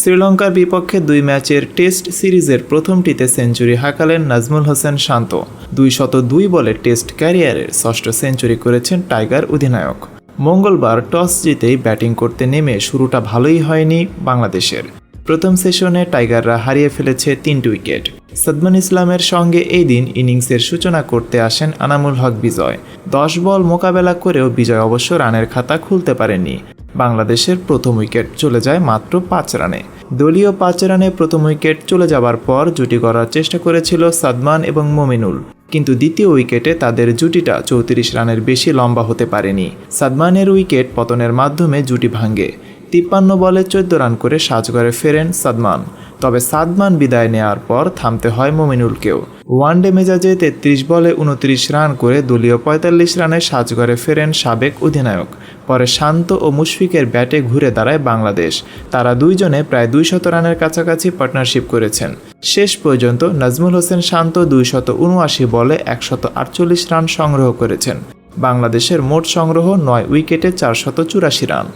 শ্রীলঙ্কার বিপক্ষে দুই ম্যাচের টেস্ট সিরিজের প্রথমটিতে সেঞ্চুরি হাঁকালেন নাজমুল হোসেন শান্ত। দুই শত দুই বলে টেস্ট ক্যারিয়ারের ষষ্ঠ সেঞ্চুরি করেছেন টাইগার অধিনায়ক। মঙ্গলবার টস জিতেই ব্যাটিং করতে নেমে শুরুটা ভালোই হয়নি বাংলাদেশের। প্রথম সেশনে টাইগাররা হারিয়ে ফেলেছে তিনটি উইকেট। সদমান ইসলামের সঙ্গে এই দিন ইনিংসের সূচনা করতে আসেন আনামুল হক বিজয়। দশ বল মোকাবেলা করেও বিজয় অবশ্য রানের খাতা খুলতে পারেননি। বাংলাদেশের প্রথম উইকেট চলে যায় মাত্র পাঁচ রানে। দলীয় পাঁচ রানে প্রথম উইকেট চলে যাবার পর জুটি করার চেষ্টা করেছিল সাদমান এবং মোমিনুল। কিন্তু দ্বিতীয় উইকেটে তাদের জুটিটা চৌত্রিশ রানের বেশি লম্বা হতে পারেনি। সাদমানের উইকেট পতনের মাধ্যমে জুটি ভাঙ্গে তিপ্পান্ন বলে চোদ্দ রান করে সাজঘরে ফেরেন সাদমান। তবে সাদমান বিদায় নেওয়ার পর থামতে হয় মোমিনুলকেও। ওয়ানডে মেজাজে তেত্রিশ বলে উনত্রিশ রান করে দলীয় পঁয়তাল্লিশ রানে সাজঘরে ফেরেন সাবেক অধিনায়ক। পরে শান্ত ও মুশফিকের ব্যাটে ঘুরে দাঁড়ায় বাংলাদেশ। তারা দুইজনে প্রায় দুইশত রানের কাছাকাছি পার্টনারশিপ করেছেন। শেষ পর্যন্ত নাজমুল হোসেন শান্ত দুইশত উনআশি বলে একশত আটচল্লিশ রান সংগ্রহ করেছেন। বাংলাদেশের মোট সংগ্রহ নয় উইকেটে চারশত চুরাশি রান।